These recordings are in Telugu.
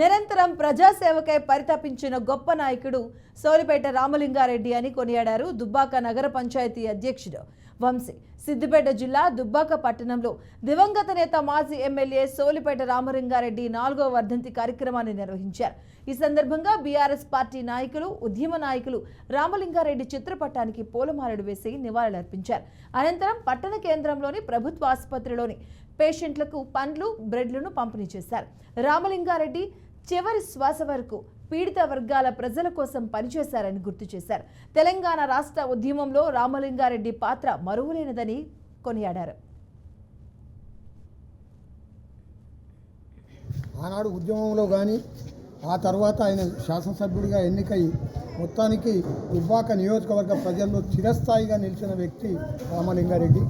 నిరంతరం ప్రజాసేవకై పరితపించిన గొప్ప నాయకుడు సోలిపేట రామలింగారెడ్డి అని కొనియాడారు దుబ్బాక నగర పంచాయతీ అధ్యక్షుడు. వంశీ. సిద్దిపేట జిల్లా దుబ్బాక పట్టణంలో దివంగత నేత మాజీ ఎమ్మెల్యే సోలిపేట రామలింగారెడ్డి నాలుగో వర్ధంతి కార్యక్రమాన్ని నిర్వహించారు. ఈ సందర్భంగా బీఆర్ఎస్ పార్టీ నాయకులు ఉద్యమ నాయకులు రామలింగారెడ్డి చిత్రపటానికి పూలమాలలు వేసి నివాళులర్పించారు. అనంతరం పట్టణ కేంద్రంలోని ప్రభుత్వ ఆసుపత్రిలోని పేషెంట్లకు పండ్లు బ్రెడ్లను పంపిణీ చేశారు. రామలింగారెడ్డి చివరి శ్వాస వరకు పీడిత వర్గాల ప్రజల కోసం పనిచేశారని గుర్తు చేశారు. తెలంగాణ రాష్ట్ర ఉద్యమంలో రామలింగారెడ్డి పాత్ర మరువలేనిదని కొనియాడారు. ఆనాడు ఉద్యమంలో కానీ ఆ తర్వాత ఆయన శాసనసభ్యుడిగా ఎన్నికై మొత్తానికి దుబ్బాక నియోజకవర్గ ప్రజల్లో చిరస్థాయిగా నిలిచిన వ్యక్తి రామలింగారెడ్డి.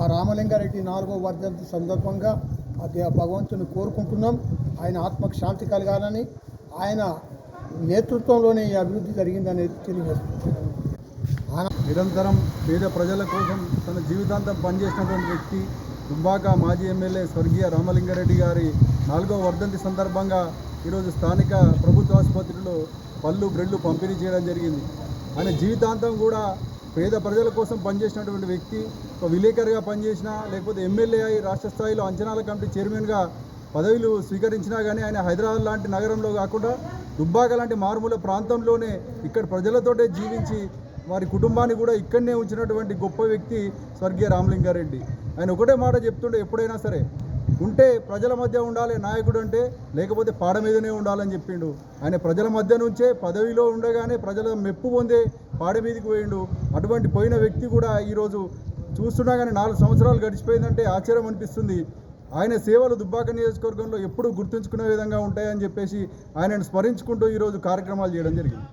ఆ రామలింగారెడ్డి నాలుగో వర్ధంతి సందర్భంగా భగవంతుని కోరుకుంటున్నాం. ఆయన ఆత్మకు శాంతి కలగాలని ఆయన నేతృత్వంలోనే ఈ అభివృద్ధి జరిగిందనేది తెలియజేస్తున్నాం నిరంతరం పేద ప్రజల కోసం తన జీవితాంతం పనిచేసినటువంటి వ్యక్తి దుబ్బాక మాజీ ఎమ్మెల్యే స్వర్గీయ రామలింగారెడ్డి గారి నాలుగో వర్ధంతి సందర్భంగా ఈరోజు స్థానిక ప్రభుత్వ ఆసుపత్రిలో పళ్ళు బ్రెడ్లు పంపిణీ చేయడం జరిగింది. ఆయన జీవితాంతం కూడా పేద ప్రజల కోసం పనిచేసినటువంటి వ్యక్తి ఒక విలేకరుగా పనిచేసిన లేకపోతే ఎమ్మెల్యే అయి రాష్ట్ర స్థాయిలో అంచనాల కమిటీ చైర్మన్గా పదవులు స్వీకరించినా కానీ ఆయన హైదరాబాద్ లాంటి నగరంలో కాకుండా దుబ్బాక లాంటి మారుమూల ప్రాంతంలోనే ఇక్కడ ప్రజలతోటే జీవించి వారి కుటుంబాన్ని కూడా ఇక్కడనే ఉంచినటువంటి గొప్ప వ్యక్తి స్వర్గీయ రామలింగారెడ్డి. ఆయన ఒకటే మాట చెప్తుండే ఎప్పుడైనా సరే ఉంటే ప్రజల మధ్య ఉండాలి నాయకుడు అంటే లేకపోతే పాడ మీదనే ఉండాలని చెప్పిండు. ఆయన ప్రజల మధ్య నుంచే పదవిలో ఉండగానే ప్రజల మెప్పు పొందే పాడ మీదకి పోయిండు. అటువంటి పోయిన వ్యక్తి కూడా ఈరోజు చూస్తున్నా కానీ నాలుగు సంవత్సరాలు గడిచిపోయిందంటే ఆశ్చర్యం అనిపిస్తుంది. ఆయన సేవలు దుబ్బాక నియోజకవర్గంలో ఎప్పుడూ గుర్తుంచుకునే విధంగా ఉంటాయని చెప్పేసి ఆయనను స్మరించుకుంటూ ఈరోజు కార్యక్రమాలు చేయడం జరిగింది.